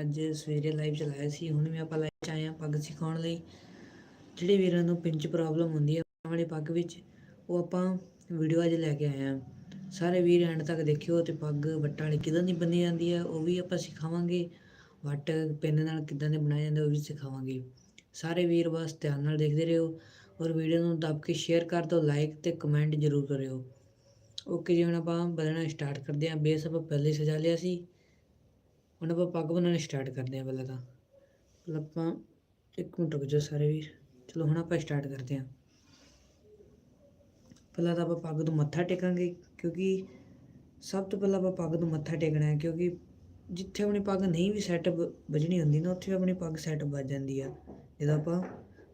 ਅੱਜ ਸਵੇਰੇ ਲਾਈਵ ਚਲਾਇਆ ਸੀ, ਹੁਣ ਵੀ ਆਪਾਂ ਲਾਈਵ ਚ ਆਏ ਆ ਪੱਗ ਸਿਖਾਉਣ ਲਈ। ਜਿਹੜੇ ਵੀਰਾਂ ਨੂੰ ਪਿੰਚ ਪ੍ਰੋਬਲਮ ਹੁੰਦੀ ਹੈ ਵਾਲੀ ਪੱਗ ਵਿੱਚ, ਉਹ ਆਪਾਂ ਵੀਡੀਓ ਅੱਜ ਲੈ ਕੇ ਆਏ ਆ ਸਾਰੇ ਵੀਰ ਐਂਡ ਤੱਕ ਦੇਖਿਓ ਤੇ ਪੱਗ ਵੱਟਾਂ ਵਾਲੀ ਕਿਦਾਂ ਦੀ ਬੰਨੀ ਜਾਂਦੀ ਹੈ ਉਹ ਵੀ ਆਪਾਂ ਸਿਖਾਵਾਂਗੇ। ਵੱਟ ਪਿੰਨ ਨਾਲ ਕਿਦਾਂ ਦੇ ਬਣਾਏ ਜਾਂਦੇ, ਉਹ ਵੀ ਸਿਖਾਵਾਂਗੇ। ਸਾਰੇ ਵੀਰ ਬਸ ਧਿਆਨ ਨਾਲ ਦੇਖਦੇ ਰਹੋ ਔਰ ਵੀਡੀਓ ਨੂੰ ਦੱਬ ਕੇ ਸ਼ੇਅਰ ਕਰ ਦਿਓ ਲਾਈਕ ਤੇ ਕਮੈਂਟ ਜ਼ਰੂਰ ਕਰਿਓ। ਓਕੇ ਜੀ, ਹੁਣ ਆਪਾਂ ਬਦਲਣਾ ਸਟਾਰਟ ਕਰਦੇ ਹਾਂ। ਬੇਸ ਆਪਾਂ ਪਹਿਲੇ ਹੀ ਸਜਾ ਲਿਆ ਸੀ। ਹੁਣ ਆਪਾਂ ਪੱਗ ਬਣਾਉਣੀ ਸਟਾਰਟ ਕਰਦੇ ਹਾਂ ਪਹਿਲਾਂ ਤਾਂ। ਪਹਿਲਾਂ ਆਪਾਂ ਇੱਕ ਮਿੰਟ ਰੁਕ ਜਾਓ ਸਾਰੇ ਵੀਰ। ਚਲੋ ਹੁਣ ਆਪਾਂ ਸਟਾਰਟ ਕਰਦੇ ਹਾਂ। ਪਹਿਲਾਂ ਤਾਂ ਆਪਾਂ ਪੱਗ ਨੂੰ ਮੱਥਾ ਟੇਕਾਂਗੇ ਕਿਉਂਕਿ ਸਭ ਤੋਂ ਪਹਿਲਾਂ ਆਪਾਂ ਪੱਗ ਨੂੰ ਮੱਥਾ ਟੇਕਣਾ ਹੈ ਕਿਉਂਕਿ ਜਿੱਥੇ ਆਪਣੀ ਪੱਗ ਨਹੀਂ ਵੀ ਸੈੱਟ ਵੱਜਣੀ ਹੁੰਦੀ ਨਾ, ਉੱਥੇ ਆਪਣੀ ਪੱਗ ਸੈਟ ਵੱਜ ਜਾਂਦੀ ਆ। ਜਦੋਂ ਆਪਾਂ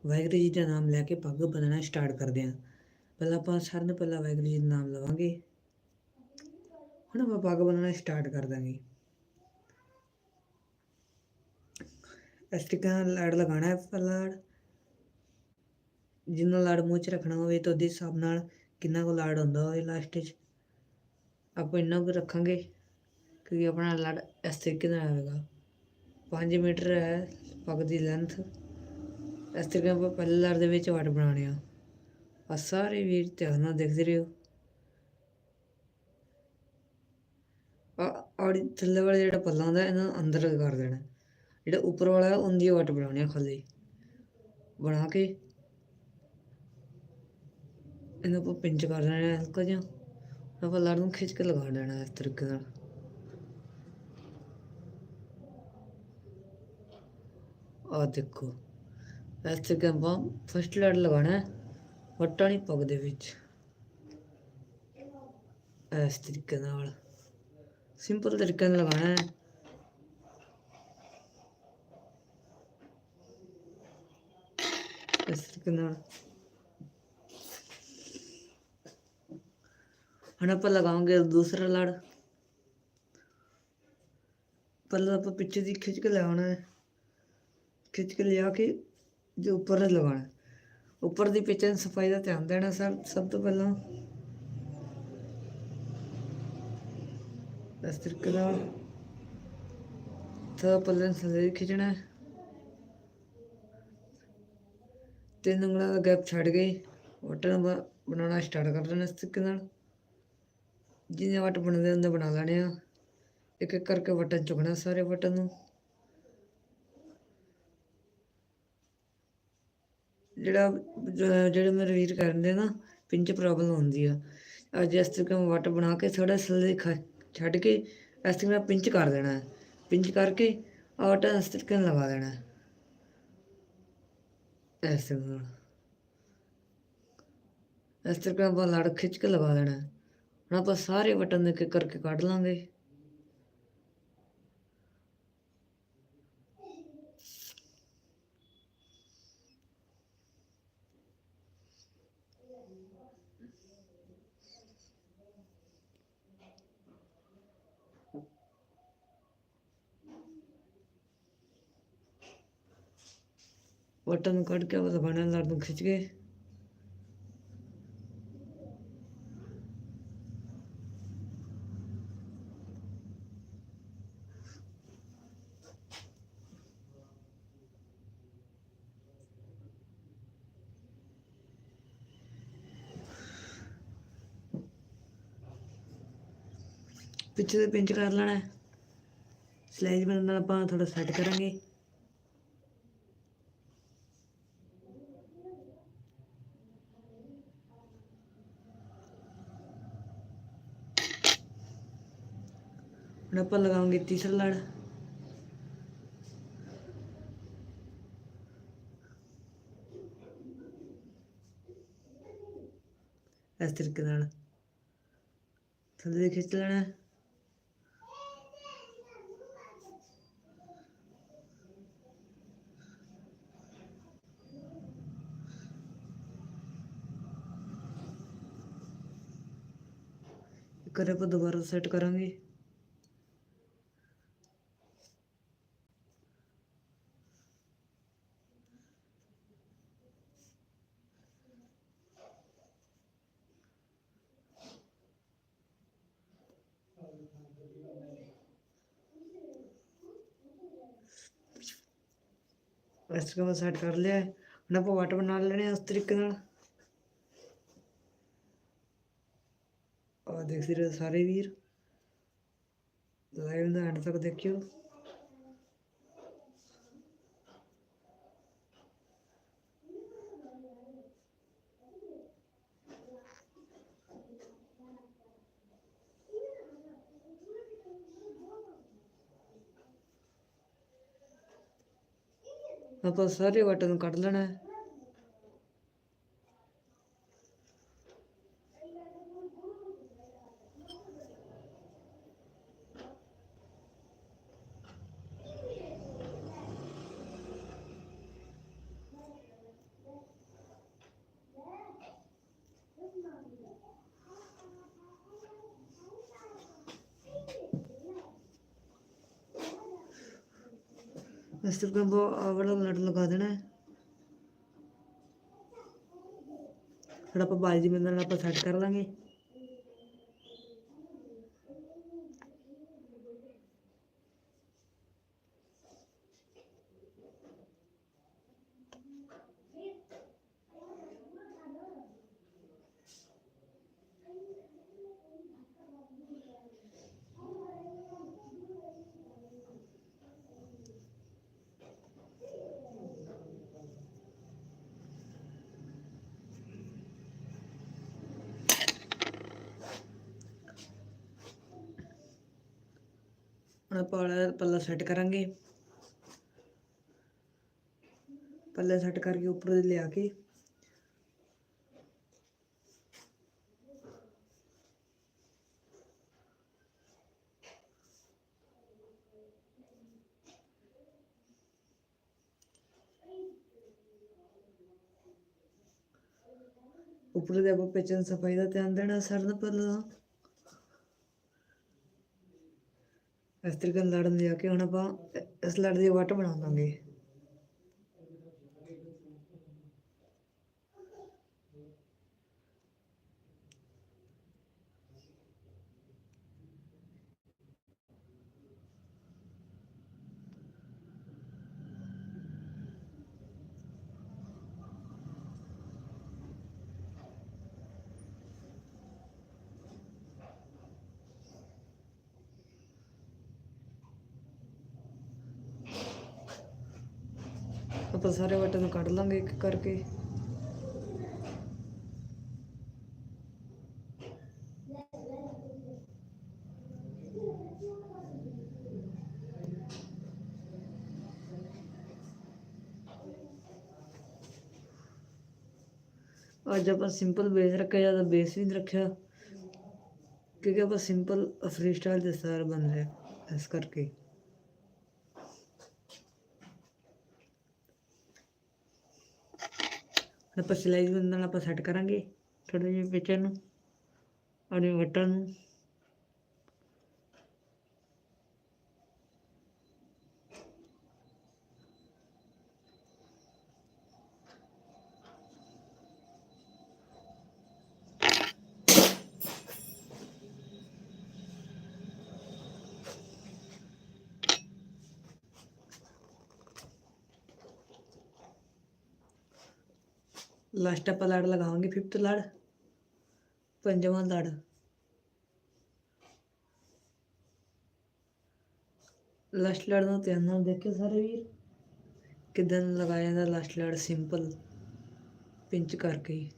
ਵਾਹਿਗੁਰੂ ਜੀ ਦਾ ਨਾਮ ਲੈ ਕੇ ਪੱਗ ਬੰਨਣਾ ਸਟਾਰਟ ਕਰਦੇ ਹਾਂ। ਪਹਿਲਾਂ ਆਪਾਂ ਸਾਰਿਆਂ ਤੋਂ ਪਹਿਲਾਂ ਵਾਹਿਗੁਰੂ ਜੀ ਦਾ ਨਾਮ ਲਵਾਂਗੇ। ਹੁਣ ਆਪਾਂ ਪੱਗ ਬੰਨਣਾ ਸਟਾਰਟ ਕਰ ਦਾਂਗੇ। ਇਸ ਤਰੀਕੇ ਨਾਲ ਲੜ ਲਗਾਉਣਾ ਹੈ ਪਹਿਲਾਂ ਲੜ। ਜਿੰਨਾ ਲੜ ਮੂੰਹ 'ਚ ਰੱਖਣਾ ਹੋਵੇ ਤਾਂ ਉਹਦੇ ਹਿਸਾਬ ਨਾਲ ਕਿੰਨਾ ਕੁ ਲੜ ਹੁੰਦਾ ਹੋਵੇ ਲਾਸਟ 'ਚ। ਆਪਾਂ ਇੰਨਾ ਕੁ ਰੱਖਾਂਗੇ ਕਿਉਂਕਿ ਆਪਣਾ ਲੜ ਇਸ ਤਰੀਕੇ ਨਾਲ ਆਵੇਗਾ। 5 ਮੀਟਰ ਹੈ ਪੱਗ ਦੀ ਲੈਂਥ ਇਸ ਤਰੀਕੇ ਨਾਲ ਆਪਾਂ ਪਹਿਲੇ ਲੜ ਦੇ ਵਿੱਚ ਵਟ ਬਣਾਉਣੇ ਆ। ਆ ਸਾਰੇ ਵੀਰ ਧਿਆਨ ਨਾਲ ਦੇਖਦੇ ਰਹੋ। ਆ ਥੱਲੇ ਵਾਲਾ ਜਿਹੜਾ ਪੱਲਾ ਹੁੰਦਾ ਇਹਨਾਂ ਨੂੰ ਅੰਦਰ ਕਰ ਦੇਣਾ। ਜਿਹੜਾ ਉੱਪਰ ਵਾਲਾ ਉਹਦੀ ਵਟ ਬਣਾਉਣੀ ਆ ਖਾਲੀ। ਬਣਾ ਕੇ। ਇਹਨੂੰ ਆਪਾਂ ਪਿੰਚ ਕਰ ਦੇਣਾ ਹੈ ਹਲਕਾ ਜਿਹਾ। ਆਪਾਂ ਲੜ ਨੂੰ ਖਿੱਚ ਕੇ ਲਗਾ ਦੇਣਾ ਇਸ ਤਰੀਕੇ ਨਾਲ। ਆ ਦੇਖੋ। ਇਸ ਤਰੀਕੇ ਆਪਾਂ ਫਸਟ ਲੜ ਲਗਾਉਣਾ ਹੈ, ਵੱਟਾਂ ਵਾਲੀ ਪੱਗ ਦੇ ਵਿੱਚ। ਇਸ ਤਰੀਕੇ ਨਾਲ। ਸਿੰਪਲ ਤਰੀਕੇ ਨਾਲ ਲਗਾਉਣਾ ਹੈ। ਇਸ ਹੁਣ ਆਪਾਂ ਲਗਾਵਾਂਗੇ ਦੂਸਰਾ ਲੜ ਪਹਿਲਾਂ ਆਪਾਂ ਪਿੱਛੇ ਦੀ ਖਿੱਚ ਕੇ ਲਿਆਉਣਾ ਹੈ ਖਿੱਚ ਕੇ ਲਿਆ ਕੇ ਜੋ ਉੱਪਰ ਲਗਾਉਣਾ ਉੱਪਰ ਦੀ ਪਿੱਛੇ ਸਫ਼ਾਈ ਦਾ ਧਿਆਨ ਦੇਣਾ ਸਰ ਸਭ ਤੋਂ ਪਹਿਲਾਂ ਇਸ ਤਰੀਕੇ ਨਾਲ ਤਾਂ ਪੱਲੇ ਥੱਲੇ ਖਿੱਚਣਾ ਹੈ। ਤਿੰਨ ਉਂਗਲਾਂ ਦਾ ਗੈਪ ਛੱਡ ਕੇ ਵਟਨ ਬਣਾਉਣਾ ਸਟਾਰਟ ਕਰ ਦੇਣਾ ਇਸ ਤਰੀਕੇ ਨਾਲ। ਜਿੰਨੇ ਵਟ ਬਣਦੇ ਹੁੰਦੇ ਬਣਾ ਲੈਣੇ ਆ। ਇੱਕ ਇੱਕ ਕਰਕੇ ਬਟਨ ਚੁੱਕਣਾ ਸਾਰੇ ਬਟਨ ਨੂੰ। ਜਿਹੜਾ ਜਿਹੜੇ ਮੇਰੇ ਵੀਰ ਕਰਦੇ ਨਾ, ਪਿੰਚ ਪ੍ਰੋਬਲਮ ਹੁੰਦੀ ਆ। ਅੱਜ ਇਸ ਤਰੀਕੇ ਨਾਲ ਵੱਟ ਬਣਾ ਕੇ ਥੋੜਾ ਥੱਲੇ ਖ- ਛੱਡ ਕੇ ਇਸ ਤਰੀਕੇ ਨਾਲ ਪਿੰਚ ਕਰ ਦੇਣਾ। ਹੈ ਪਿੰਚ ਕਰਕੇ ਆਹ ਵਟਨ ਇਸ ਤਰੀਕੇ ਨਾਲ ਲਗਾ ਦੇਣਾ। ਹੈ ਇਸ ਇਸ ਤਰ੍ਹਾਂ ਆਪਾਂ ਲੜ ਖਿੱਚ ਕੇ ਲਗਾ ਦੇਣਾ। ਹੁਣ ਆਪਾਂ ਸਾਰੇ ਬਟਨ ਇੱਕ ਇੱਕ ਕਰਕੇ ਕੱਢ ਲਾਂਗੇ। ਬਟਨ ਨੂੰ ਕੱਢ ਕੇ ਉਹ ਲਗਾਉਣਾ ਲੜ ਨੂੰ ਖਿੱਚ ਕੇ ਪਿੱਛੇ ਦੇ ਪਿੰਚ ਕਰ ਲੈਣਾ। ਸਲਾਈਜ ਬਣਨ ਨਾਲ ਆਪਾਂ ਥੋੜਾ ਸੈੱਟ ਕਰਾਂਗੇ। ਹੁਣ ਆਪਾਂ ਲਗਾਵਾਂਗੇ ਤੀਸਰਾ ਲੜ। ਇਸ ਤਰੀਕੇ ਨਾਲ। ਥੱਲੇ ਖਿੱਚ ਲੈਣਾ। ਹੈ। ਆਪਾਂ ਦੁਬਾਰਾ ਸੈੱਟ ਕਰਾਂਗੇ। ਇਸ ਤਰ੍ਹਾਂ ਮੈਂ ਸੈੱਟ ਕਰ ਲਿਆ ਹੈ। ਹੁਣ ਆਪਾਂ ਵਟ ਬਣਾ ਲੈਣੇ ਆ ਉਸ ਤਰੀਕੇ ਨਾਲ ਆ ਦੇਖ ਰਹੇ ਹੋ ਸਾਰੇ ਵੀਰ ਲਾਈਵ ਦਾ ਐਂਡ ਤੱਕ ਦੇਖਿਓ ਆਪਾਂ ਸਾਰੇ ਵਟ ਨੂੰ ਕੱਢ ਲੈਣਾ ਹੈ। ਇਸ ਤਰ੍ਹਾਂ ਆਪਾਂ ਆਹ ਵਾਲਾ ਨਟ ਲਗਾ ਦੇਣਾ ਫਿਰ ਆਪਾਂ ਬਾਜੀ ਦੇ ਨਾਲ ਆਪਾਂ ਸੈੱਟ ਕਰ ਲਾਂਗੇ। ਆਪਾਂ ਪੱਲਾ ਸੈੱਟ ਕਰਾਂਗੇ। ਪੱਲਾ ਸੈੱਟ ਕਰਕੇ ਉੱਪਰ ਦੇ ਲਿਆ ਕੇ। ਉੱਪਰ ਦੇ ਆਪਾਂ ਪੇਚਨ ਸਫ਼ਾਈ ਦਾ ਧਿਆਨ ਦੇਣਾ ਸਰ ਦਾ। ਪੱਲਾ ਇਸ ਤਰੀਕੇ ਨਾਲ ਲੜਨ ਲਿਆ ਕੇ ਹੁਣ ਆਪਾਂ ਇ- ਇਸ ਲੜ ਦੀ ਵੱਟ ਬਣਾ ਆਪਾਂ ਸਾਰੇ ਵੱਟ ਨੂੰ ਕੱਢ ਲਾਂਗੇ ਇੱਕ ਕਰਕੇ। ਅੱਜ ਆਪਾਂ ਸਿੰਪਲ ਬੇਸ ਰੱਖਿਆ ਜ਼ਿਆਦਾ ਬੇਸ ਵੀ ਨਹੀਂ ਰੱਖਿਆ, ਕਿਉਂਕਿ ਆਪਾਂ ਸਿੰਪਲ ਫ੍ਰੀ ਸਟਾਈਲ ਦੇ ਸਟਾਰ ਬਣ ਰਿਹਾ ਇਸ ਕਰਕੇ। ਆਪਾਂ ਸਿਲਾਈ ਦੇ ਨਾਲ ਆਪਾਂ ਸੈੱਟ ਕਰਾਂਗੇ ਥੋੜੇ ਜਿਹੇ ਪਿੱਛੇ ਨੂੰ ਆਪਣੇ ਵੱਟਾਂ ਨੂੰ। ਲਾਸਟ ਆਪਾਂ ਲੜ ਲਗਾਵਾਂਗੇ ਫਿਫਥ ਲੜ, ਪੰਜਵਾਂ ਲੜ। ਲਾਸਟ ਲੜ ਨੂੰ ਧਿਆਨ ਨਾਲ ਦੇਖਿਓ ਸਾਰੇ ਵੀਰ, ਕਿਦਾਂ ਲਗਾਇਆ ਜਾਂਦਾ ਲਾਸਟ ਲੜ ਸਿੰਪਲ ਪਿੰਚ ਕਰਕੇ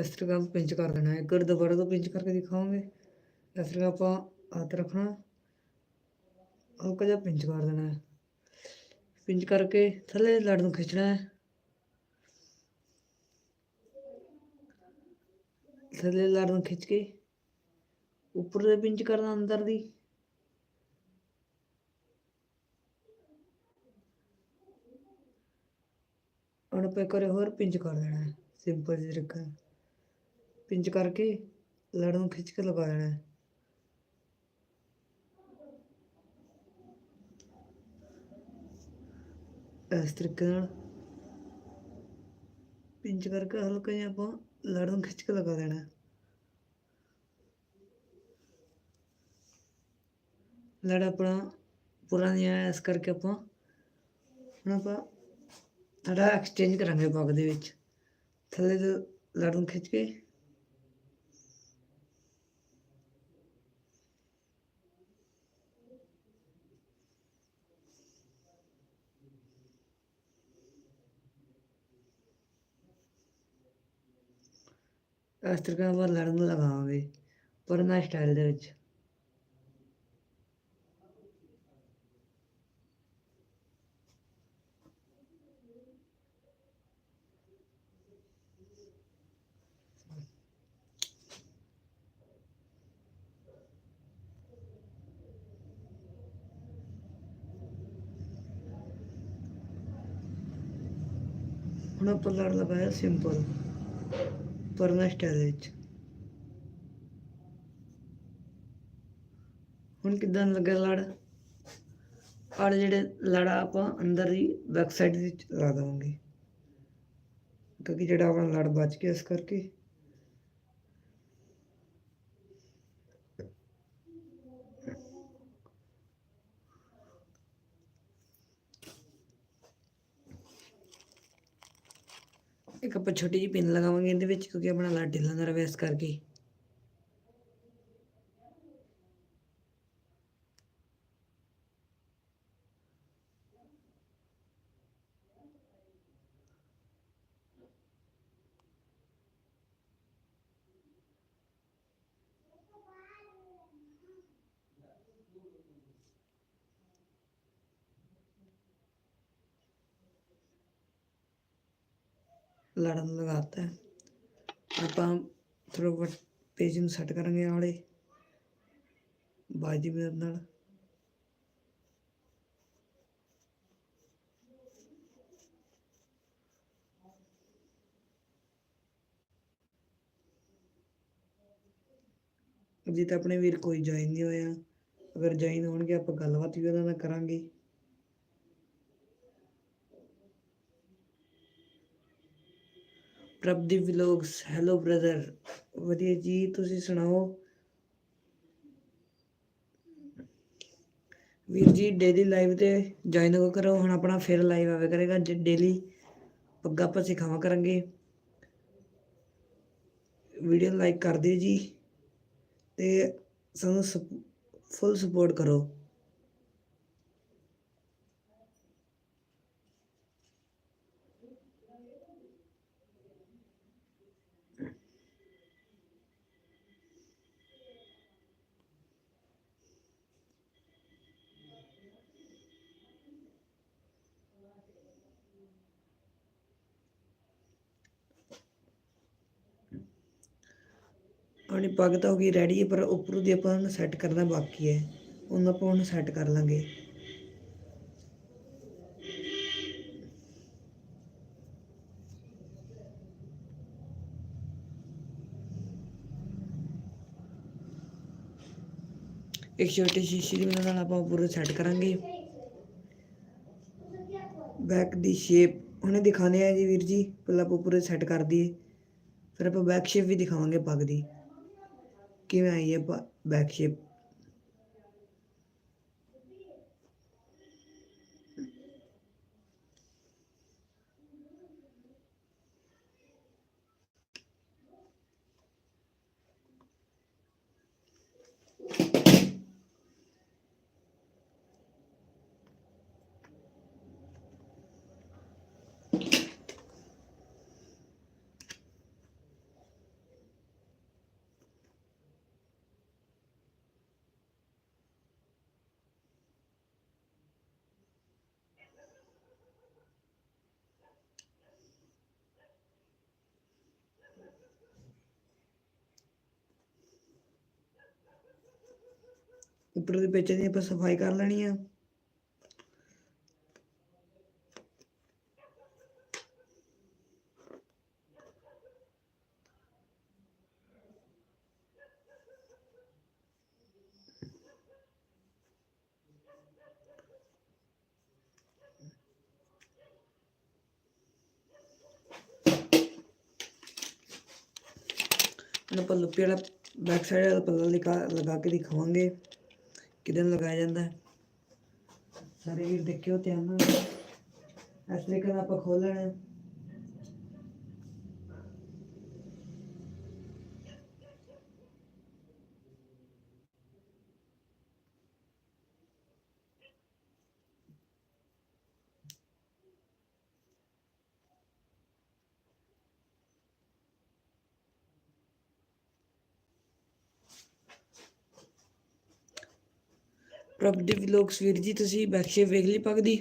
ਇਸ ਤਰ੍ਹਾਂ ਆਪਾਂ ਪਿੰਚ ਕਰ ਦੇਣਾ ਹੈ। ਇੱਕ ਦੁਬਾਰਾ ਤੋਂ ਪਿੰਚ ਕਰਕੇ ਦਿਖਾਵਾਂਗੇ ਇਸ ਤਰ੍ਹਾਂ ਆਪਾਂ ਹੱਥ ਰੱਖਣਾ। ਹਲਕਾ ਜਿਹਾ ਪਿੰਚ ਕਰ ਦੇਣਾ ਹੈ। ਪਿੰਚ ਕਰਕੇ ਥੱਲੇ ਲੜ ਨੂੰ ਖਿੱਚਣਾ ਹੈ। ਥੱਲੇ ਲੜ ਨੂੰ ਖਿੱਚ ਕੇ ਉੱਪਰ ਦੇ ਪਿੰਚ ਕਰਨਾ ਅੰਦਰ ਦੀ। ਹੁਣ ਆਪਾਂ ਇੱਕ ਹੋਰ ਪਿੰਚ ਕਰ ਦੇਣਾ ਹੈ। ਸਿੰਪਲ ਜਿਹਾ ਤਰੀਕਾ ਪਿੰਜ ਕਰਕੇ ਲੜ ਨੂੰ ਖਿੱਚ ਕੇ ਲਗਾ ਦੇਣਾ ਹੈ। ਇਸ ਤਰੀਕੇ ਨਾਲ ਪਿੰਜ ਕਰਕੇ ਹਲਕਾ ਜਿਹਾ ਆਪਾਂ ਲੜ ਨੂੰ ਖਿੱਚ ਕੇ ਲਗਾ ਦੇਣਾ ਲੜ ਆਪਣਾ ਪੂਰਾ ਨਹੀਂ ਆਇਆ ਇਸ ਕਰਕੇ ਆਪਾਂ ਹੁਣ ਆਪਾਂ ਥੋੜਾ ਐਕਸਚੇਂਜ ਕਰਾਂਗੇ ਪੱਗ ਦੇ ਵਿੱਚ। ਥੱਲੇ ਤੋਂ ਲੜ ਨੂੰ ਖਿੱਚ ਕੇ ਇਸ ਤਰੀਕੇ ਨਾਲ ਆਪਾਂ ਲੜ ਨੂੰ ਲਗਾਵਾਂਗੇ ਪਰਨਾ ਸਟਾਈਲ ਦੇ ਵਿੱਚ ਹੁਣ ਆਪਾਂ ਲੜ ਲਗਾਇਆ ਸਿੰਪਲ ਪਰਨਾ ਸਟਾਈਲ ਵਿੱਚ। ਹੁਣ ਕਿਦਾਂ ਲੱਗਾ ਲੜ? ਆੜ ਜਿਹੜੇ ਲੜਾ ਆਪਾਂ ਅੰਦਰ ਹੀ ਬੈਕ ਸਾਈਡ ਵਿੱਚ ਲਾ ਦੇਵਾਂਗੇ। ਕਿਉਂਕਿ ਜਿਹੜਾ ਆਪਣਾ ਲੜ ਬਚ ਗਿਆ ਇਸ ਕਰਕੇ। ਇੱਕ ਆਪਾਂ ਛੋਟੀ ਜਿਹੀ ਪਿੰਨ ਲਗਾਵਾਂਗੇ ਇਹਦੇ ਵਿੱਚ, ਕਿਉਂਕਿ ਆਪਣਾ ਲਾ ਢਿੱਲਾ ਨਾ ਰਵੇ ਇਸ ਕਰਕੇ। ਲੜਨ ਲਗਾਤਾ ਹੈ। ਆਪਾਂ ਥੋੜਾ ਬਹੁਤ ਪੇਜ ਨੂੰ ਸੈੱਟ ਕਰਾਂਗੇ ਆਲੇ ਬਾਜ਼ੀ ਦੀ ਮਦਦ ਨਾਲ। ਅਜੇ ਤਾਂ ਆਪਣੇ ਵੀਰ ਕੋਈ ਜੁਆਇਨ ਨਹੀਂ ਹੋਇਆ। ਅਗਰ ਜੁਆਇਨ ਹੋਣਗੇ, ਆਪਾਂ ਗੱਲਬਾਤ ਵੀ ਉਹਨਾਂ ਨਾਲ ਕਰਾਂਗੇ। ਪ੍ਰਭਦੀਪ ਵਲੋਗਸ। ਹੈਲੋ ਬ੍ਰਦਰ ਵਧੀਆ ਜੀ, ਤੁਸੀਂ ਸੁਣਾਓ? ਵੀਰ ਜੀ ਡੇਲੀ ਲਾਈਵ ਤੇ ਜੁਆਇਨ ਕਰੋ। ਹੁਣ ਆਪਣਾ ਫਿਰ ਲਾਈਵ ਆਵੇ ਕਰੇਗਾ। ਡੇਲੀ ਪੱਗਾਂ ਆਪਾਂ ਸਿਖਾਵਾਂ ਕਰਾਂਗੇ। ਵੀਡੀਓ ਲਾਈਕ ਕਰ ਦਿਓ ਜੀ। ਤੇ ਸਾਨੂੰ ਫੁੱਲ ਸਪੋਰਟ ਕਰੋ। ਆਪਣੀ ਪੱਗ ਤਾਂ ਹੋ ਗਈ ਰੈਡੀ ਹੈ, ਪਰ ਉੱਪਰੋਂ ਦੀ ਆਪਾਂ ਉਹਨੂੰ ਸੈੱਟ ਕਰਨਾ ਬਾਕੀ ਹੈ। ਉਹਨੂੰ ਆਪਾਂ ਉਹਨੂੰ ਸੈੱਟ ਕਰ ਲਾਂਗੇ। ਇੱਕ ਛੋਟੀ ਸ਼ੀਸ਼ੀ ਸ਼ੀਸ਼ੇ ਦੀ ਨਾਲ ਆਪਾਂ ਪੂਰਾ ਸੈੱਟ ਕਰਾਂਗੇ। ਬੈਕ ਦੀ ਸ਼ੇਪ ਉਹਨੇ ਦਿਖਾਣੇ ਆ ਜੀ ਵੀਰ ਜੀ। ਪਹਿਲਾਂ ਆਪਾਂ ਪੂਰੇ ਸੈੱਟ ਕਰ ਦਈਏ। ਫਿਰ ਆਪਾਂ ਬੈਕ ਸ਼ੇਪ ਵੀ ਦਿਖਾਵਾਂਗੇ ਪੱਗ ਦੀ। ਕਿਵੇਂ ਆਈ ਹੈ ਬੈਕ ਉੱਪਰ ਦੇ ਪੇਚਾਂ ਦੀ ਆਪਾਂ ਸਫ਼ਾਈ ਕਰ ਲੈਣੀ ਆ। ਆਪਾਂ ਲੁੱਪੀ ਬੈਕ ਸਾਈਡ ਵਾਲਾ ਪੱਲਾ ਲਗਾ ਕੇ ਦਿਖਾਵਾਂਗੇ। ਕਿਦਾਂ ਲਗਾਇਆ ਜਾਂਦਾ ਸਾਰੇ ਵੀਰ ਦੇਖਿਓ ਧਿਆਨ ਨਾਲ। ਇਸ ਤਰੀਕੇ ਨਾਲ ਆਪਾਂ ਖੋਲਣਾ ਹੈ ਪ੍ਰਭਦੀਪ ਵਲੋਗਸ ਵੀਰ ਜੀ ਤੁਸੀਂ ਬੈਕ ਵੇਖ ਲਈ ਪੱਗ ਦੀ?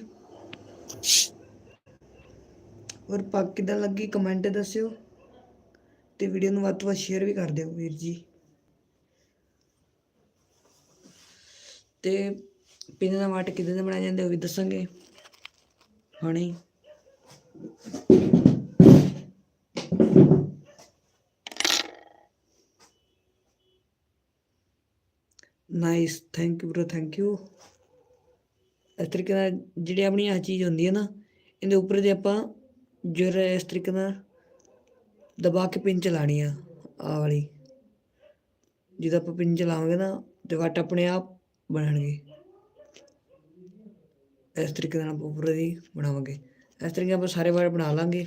ਔਰ ਪੱਗ ਕਿਦਾਂ ਲੱਗੀ ਕਮੈਂਟ ਦੱਸਿਓ ਤੇ ਵੀਡੀਓ ਨੂੰ ਵੱਧ ਤੋਂ ਵੱਧ ਸ਼ੇਅਰ ਵੀ ਕਰ ਦਿਓ ਵੀਰ ਜੀ। ਤੇ ਪਿੰਨ ਦਾ ਵਾਟ ਕਿਦਾਂ ਦਾ ਬਣਾਇਆ ਜਾਂਦਾ ਉਹ ਵੀ ਦੱਸਾਂਗੇ। ਹੁਣੇ nice thank you bro thank you ਇਸ ਤਰੀਕੇ ਨਾਲ ਜਿਹੜੀ ਆਪਣੀ ਆ ਚੀਜ਼ ਹੁੰਦੀ ਹੈ ਨਾ, ਇਹਦੇ ਉੱਪਰ ਦੇ ਆਪਾਂ ਜਿਹੜਾ ਇਸ ਤਰੀਕੇ ਨਾਲ ਦਬਾ ਕੇ ਪਿੰਨ ਚਲਾਣੀ ਆ ਆ ਵਾਲੀ। ਜਦੋਂ ਆਪਾਂ ਪਿੰਨ ਲਾਵਾਂਗੇ ਨਾ, ਤੇ ਵੱਟ ਆਪਣੇ ਆਪ ਬਣਨਗੇ। ਇਸ ਤਰੀਕੇ ਨਾਲ ਆਪਾਂ ਉੱਪਰ ਦੀ ਬਣਾਵਾਂਗੇ। ਇਸ ਤਰੀਕੇ ਨਾਲ ਆਪਾਂ ਸਾਰੇ ਵਾਰ ਬਣਾ ਲਾਂਗੇ।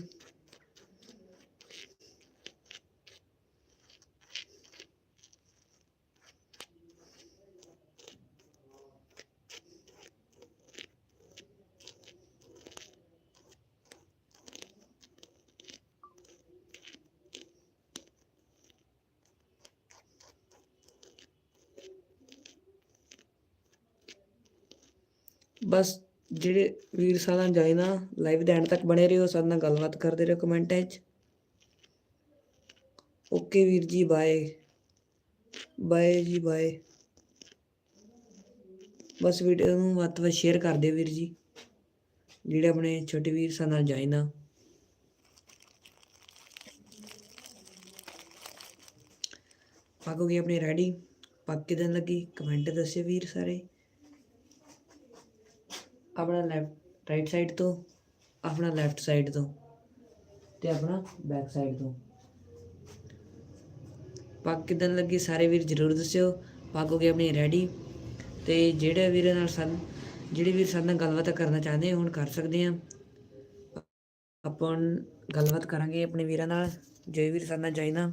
ਬਸ ਜਿਹੜੇ ਵੀਰ ਸਾਲਾਂ ਜਾਏ ਨਾ ਲਾਈਵ ਦੇ ਐਂਡ ਤੱਕ ਬਣੇ ਰਹੋ ਸਾਡੇ ਨਾਲ ਗੱਲਬਾਤ ਕਰਦੇ ਰਹੋ ਕਮੈਂਟਾਂ 'ਚ ਓਕੇ ਵੀਰ ਜੀ ਬਾਏ ਬਾਏ ਜੀ ਬਾਏ ਬਸ ਵੀਡੀਓ ਨੂੰ ਵੱਧ ਤੋਂ ਵੱਧ ਸ਼ੇਅਰ ਕਰ ਦਿਓ ਵੀਰ ਜੀ, ਜਿਹੜੇ ਆਪਣੇ ਛੋਟੇ ਵੀਰ ਸਾਡੇ ਨਾਲ ਜਾਏ ਨਾ। ਪੱਗ ਗਈ ਆਪਣੀ ਰੈਡੀ ਪੱਗ ਕਿਦਾਂ ਲੱਗੀ? ਕਮੈਂਟ ਦੱਸਿਓ ਵੀਰ ਸਾਰੇ। ਆਪਣਾ ਲੈਫਟ ਰਾਈਟ ਸਾਈਡ ਤੋਂ, ਆਪਣਾ ਲੈਫਟ ਸਾਈਡ ਤੋਂ ਤੇ ਆਪਣਾ ਬੈਕ ਸਾਈਡ ਤੋਂ। ਪੱਗ ਕਿਦਾਂ ਲੱਗੀ ਸਾਰੇ ਵੀਰ ਜਰੂਰ ਦੱਸਿਓ। ਪੱਗ ਹੋ ਗਈ ਆਪਣੀ ਰੈਡੀ ਤੇ ਜਿਹੜੇ ਵੀਰ ਨਾਲ ਸਨ, ਜਿਹੜੇ ਵੀਰ ਸਾਡੇ ਨਾਲ ਗੱਲਬਾਤ ਕਰਨਾ ਚਾਹੁੰਦੇ ਹੁਣ ਕਰ ਸਕਦੇ ਆ। ਆਪਾਂ ਗੱਲਬਾਤ ਕਰਾਂਗੇ ਆਪਣੇ ਵੀਰਾਂ ਨਾਲ, ਜੇ ਵੀਰ ਸਾਡੇ ਨਾਲ ਜਾਈਨਾ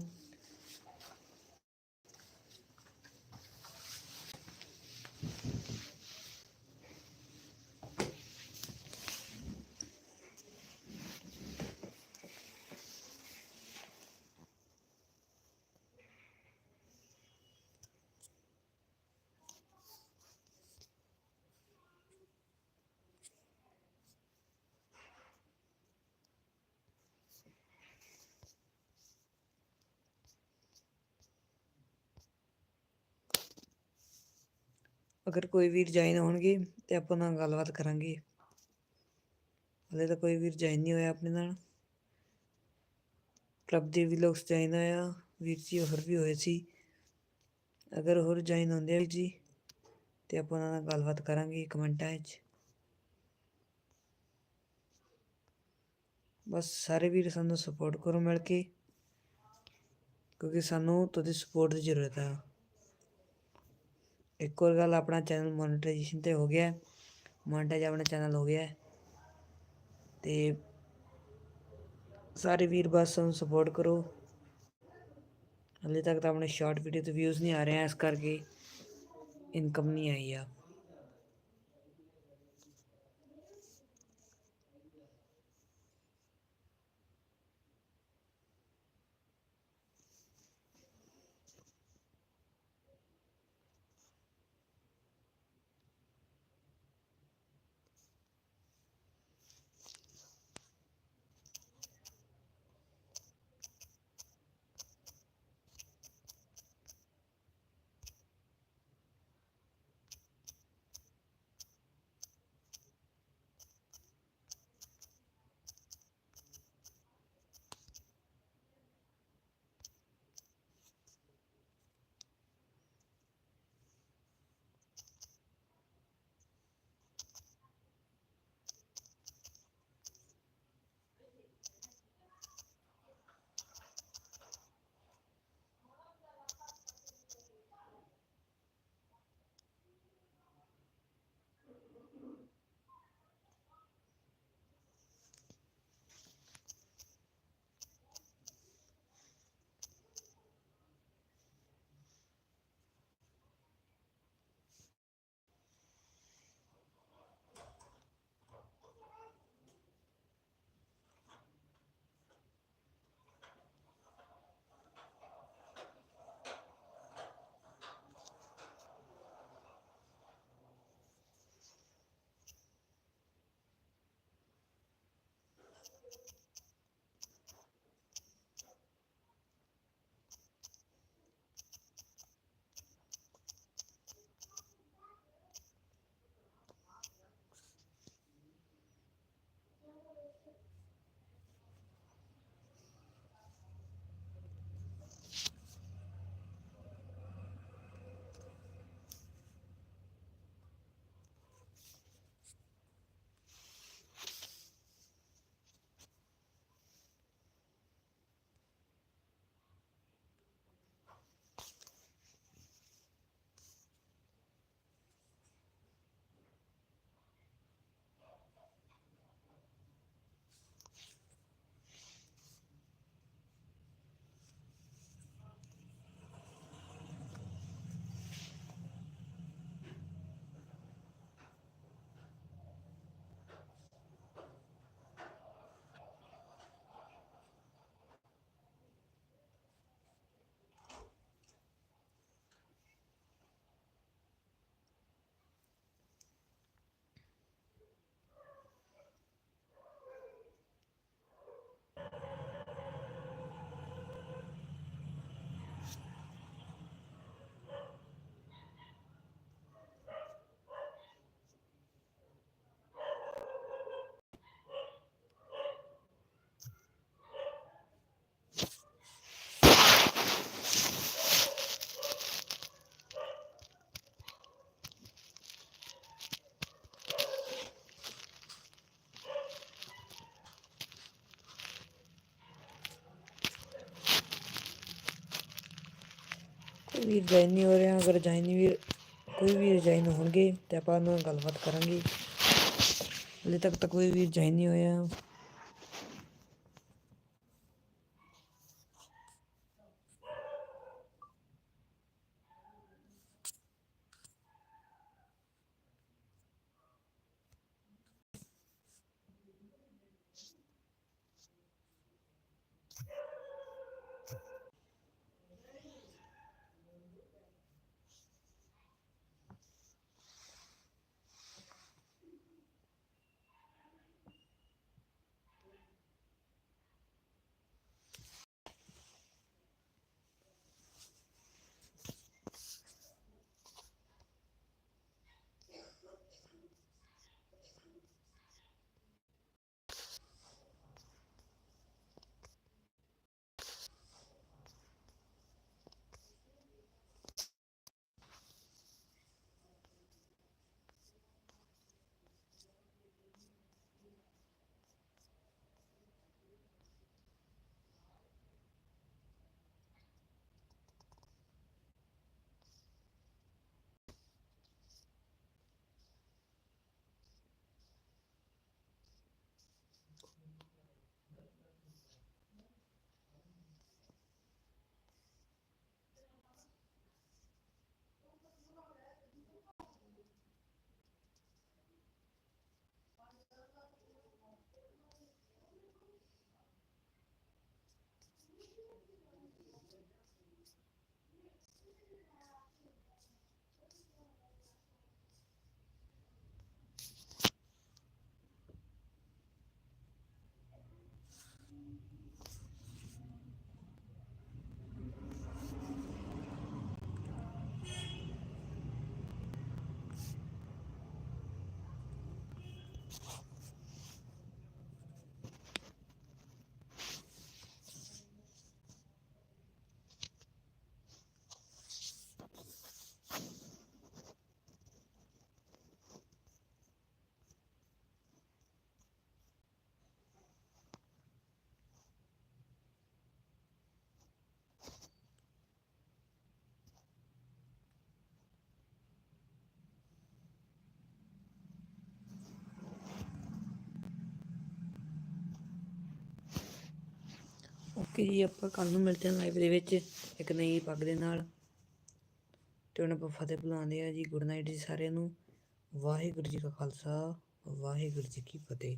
ਅਗਰ ਕੋਈ ਵੀਰ ਜੁਆਇਨ ਹੋਣਗੇ ਤੇ ਆਪਾਂ ਨਾਲ ਗੱਲਬਾਤ ਕਰਾਂਗੇ। ਹਲੇ ਤਾਂ ਕੋਈ ਵੀਰ ਜੁਆਇਨ ਨਹੀਂ ਹੋਇਆ ਆਪਣੇ ਨਾਲ। ਕਲੱਬ ਦੇ ਵੀ ਲੋਕ ਜੁਆਇਨ ਹੋਇਆ, ਵੀਰ ਜੀ ਹੋਰ ਵੀ ਹੋਏ ਸੀ। ਅਗਰ ਹੋਰ ਜੁਆਇਨ ਹੁੰਦੇ ਆ ਜੀ, ਤੇ ਆਪਾਂ ਉਹਨਾਂ ਨਾਲ ਗੱਲਬਾਤ ਕਰਾਂਗੇ ਕਮੈਂਟਾਂ ਵਿੱਚ। ਬਸ ਸਾਰੇ ਵੀਰ ਸਾਨੂੰ ਸਪੋਰਟ ਕਰੋ ਮਿਲ ਕੇ, ਕਿਉਂਕਿ ਸਾਨੂੰ ਤੁਹਾਡੀ ਸਪੋਰਟ ਦੀ ਜ਼ਰੂਰਤ ਆ। ਇੱਕ ਹੋਰ ਗੱਲ ਆਪਣਾ ਚੈਨਲ ਮੋਨੇਟਾਈਜੇਸ਼ਨ ਤੇ ਹੋ ਗਿਆ। ਮੋਨੇਟਾਈਜ ਆਪਣਾ ਚੈਨਲ ਹੋ ਗਿਆ। ਹੈ। ਤੇ ਸਾਰੇ ਵੀਰ ਬਸ ਸਾਨੂੰ ਸਪੋਰਟ ਕਰੋ। ਹਲੇ ਤੱਕ ਤਾਂ ਆਪਣੇ ਸ਼ਾਰਟ ਵੀਡੀਓ ਤੇ ਵਿਊਜ਼ ਨਹੀਂ ਆ ਰਹੇ ਇਸ ਕਰਕੇ ਇਨਕਮ ਨਹੀਂ ਆਈ ਆ। ਵੀਰ ਜੁਆਇਨ ਨਹੀਂ ਹੋ ਰਿਹਾ, ਅਗਰ ਜੁਆਇਨ ਨਹੀਂ ਵੀਰ, ਕੋਈ ਵੀ ਜੁਆਇਨ ਹੋਣਗੇ ਤੇ ਆਪਾਂ ਉਹਨਾਂ ਨਾਲ ਗੱਲਬਾਤ ਕਰਾਂਗੇ। ਹਲੇ ਤੱਕ ਤਾਂ ਕੋਈ ਵੀ ਜੁਆਇਨ ਨਹੀਂ ਹੋਇਆ। ਓਕੇ ਜੀ ਆਪਾਂ ਕੱਲ ਨੂੰ ਮਿਲਦੇ ਹਾਂ ਲਾਈਵ ਦੇ ਵਿੱਚ, ਇੱਕ ਨਈ ਪੱਗ ਦੇ ਨਾਲ। ਤੇ ਹੁਣ ਆਪਾਂ ਫਤਿਹ ਬੁਲਾਉਂਦੇ ਆ ਜੀ ਗੁੱਡ ਨਾਈਟ ਜੀ ਸਾਰਿਆਂ ਨੂੰ। ਵਾਹਿਗੁਰੂ ਜੀ ਕਾ ਖਾਲਸਾ, ਵਾਹਿਗੁਰੂ ਜੀ ਕੀ ਫਤਿਹ।